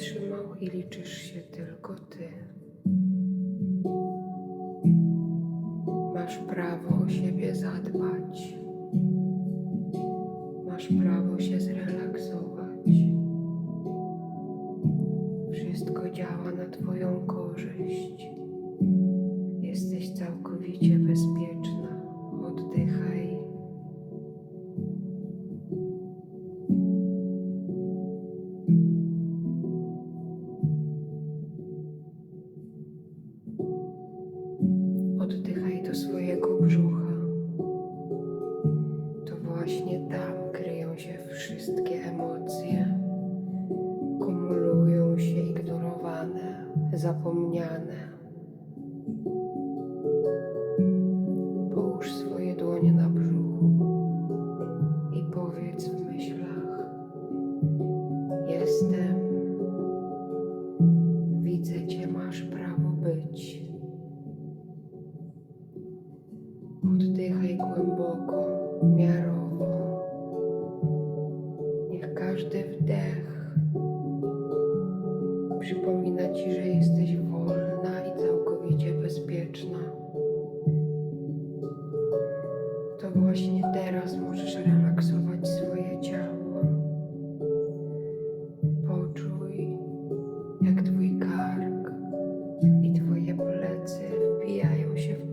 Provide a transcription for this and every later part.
zatrzymał i liczysz się tylko ty. Masz prawo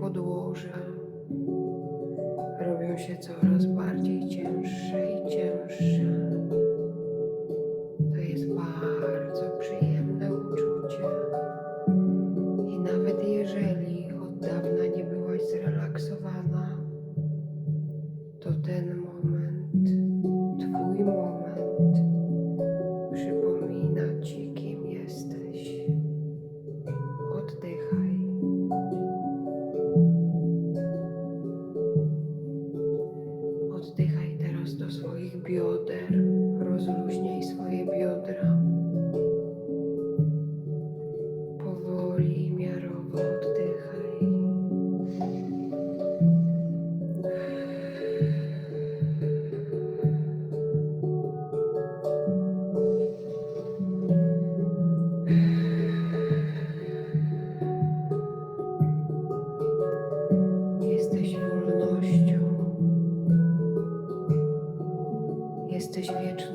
podłoże robią się coraz do swoich bioder, rozluźnij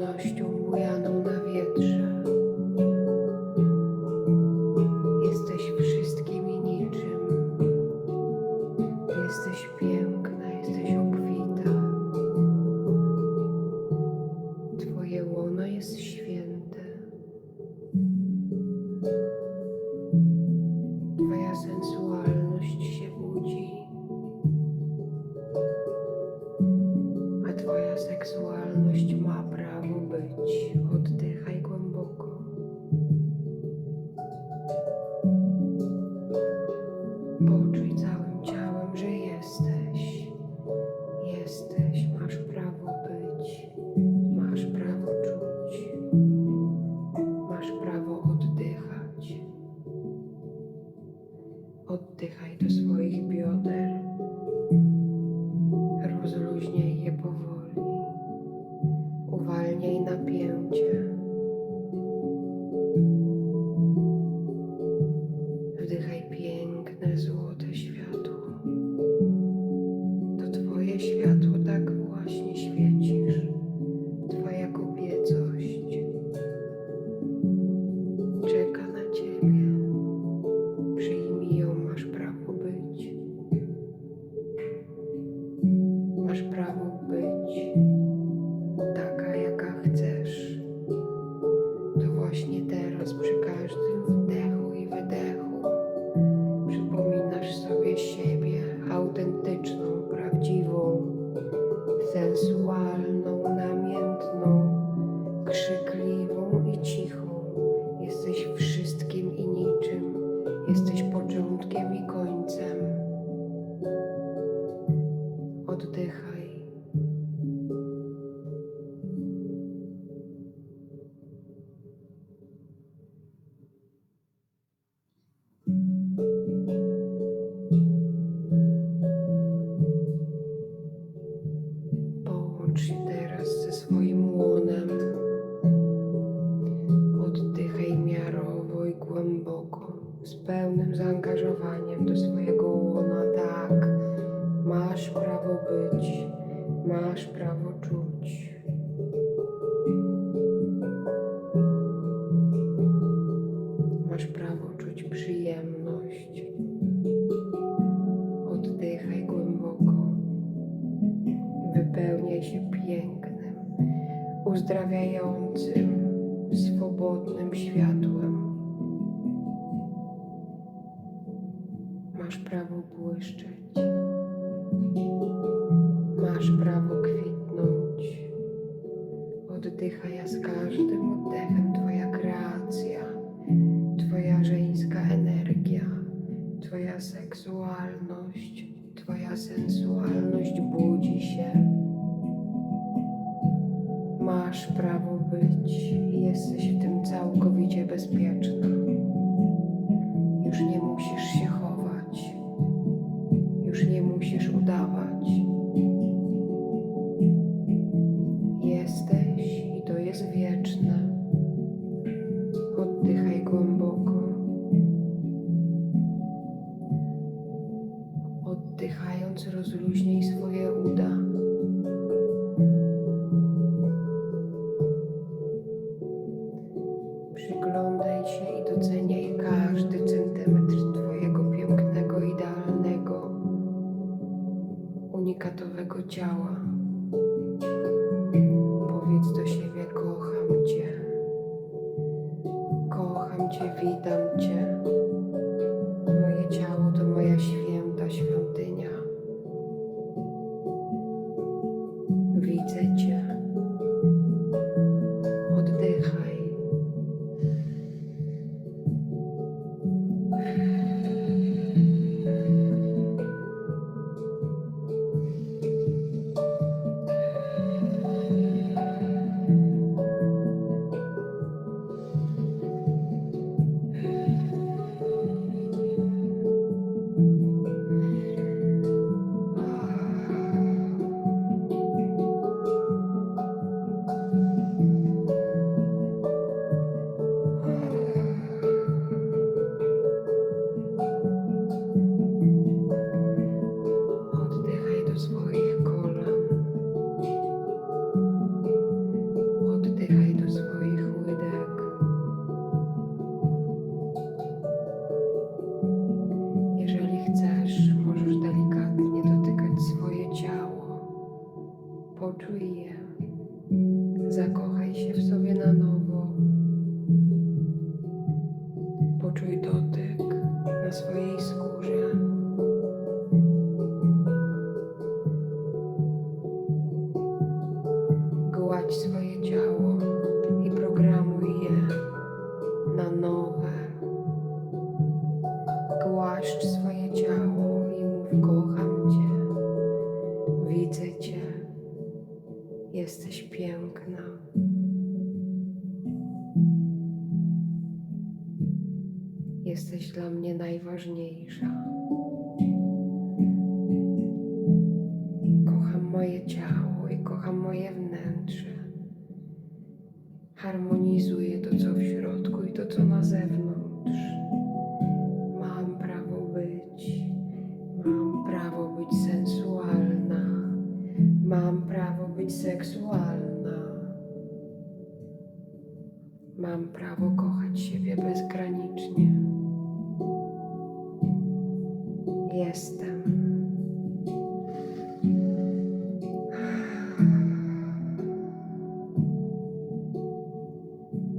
pewnością bujaną na wietrze. sensualną zaangażowaniem do swojego łona, tak, masz prawo być, masz prawo czuć. Masz prawo błyszczeć. Masz prawo kwitnąć. Oddychaj, z każdym oddechem Twoja kreacja, Twoja żeńska energia, Twoja seksualność, Twoja sensualność budzi się. Masz prawo być. Najważniejsza. Kocham moje ciało i kocham moje wnętrze. Harmonizuję to, co w środku i to, co na zewnątrz. Mam prawo być. Mam prawo być sensualna. Mam prawo być seksualna. Mam prawo kochać siebie bezgranicznie. Jestem.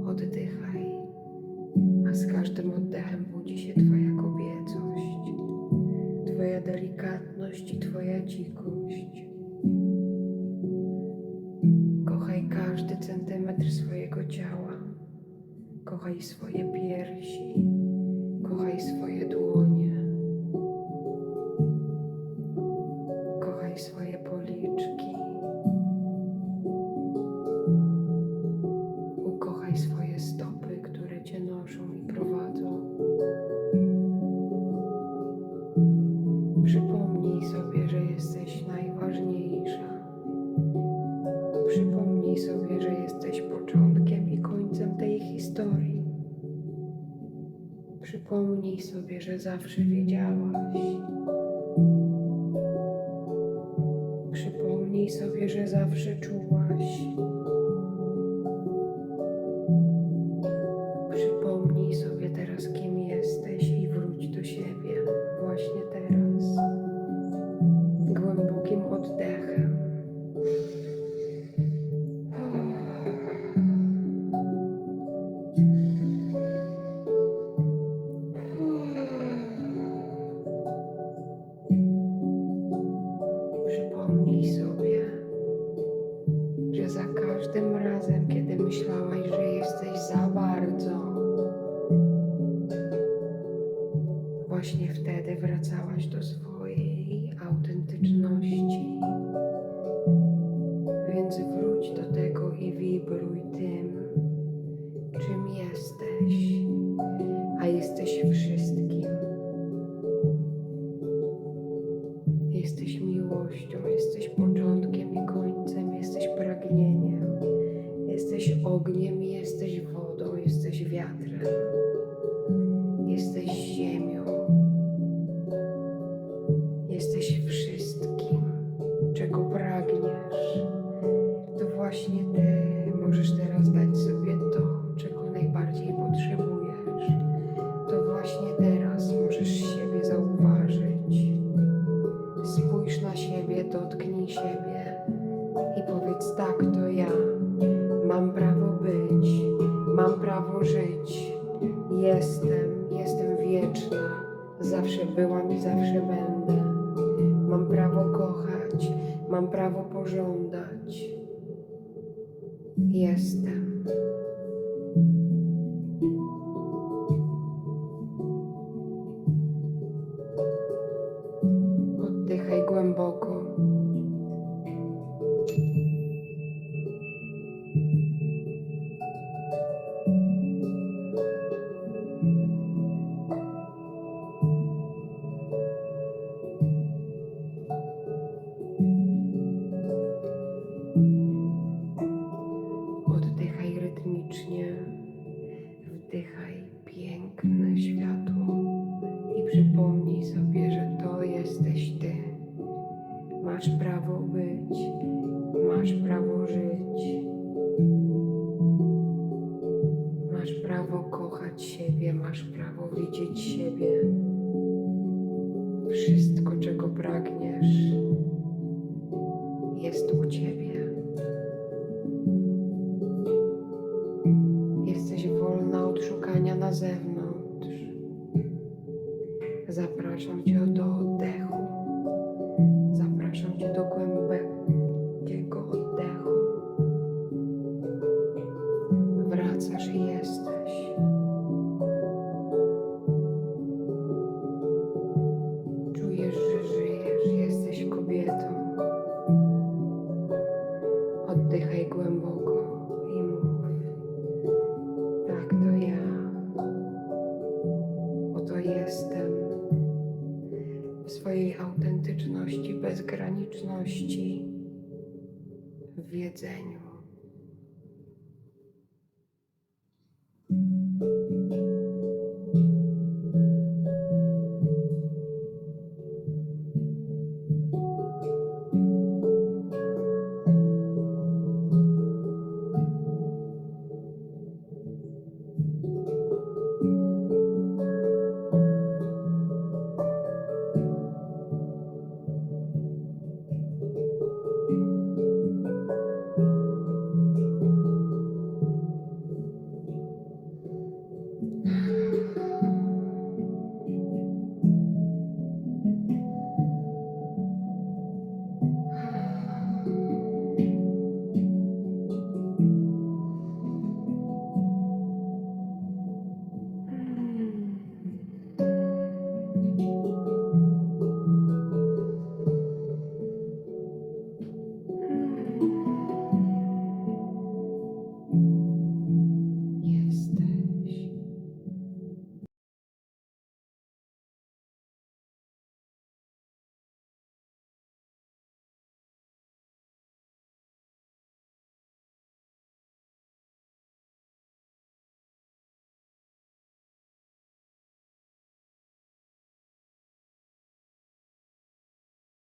Oddychaj, a z każdym oddechem budzi się Twoja kobiecość, Twoja delikatność i Twoja dzikość. Kochaj każdy centymetr swojego ciała. Kochaj swoje piersi. Kochaj swoje dłonie. Przypomnij sobie, że zawsze wiedziałaś. Przypomnij sobie, że zawsze czułaś. Przypomnij sobie, że za każdym razem, kiedy myślałaś, że jesteś za bardzo, właśnie wtedy wracałaś do swojej jesteś prawo żyć. Jestem, jestem wieczna. Zawsze byłam i zawsze będę. Mam prawo kochać, mam prawo pożądać. Jestem. years. Oddychaj głęboko i mów. Tak, to ja. Oto jestem w swojej autentyczności, bezgraniczności, w wiedzeniu.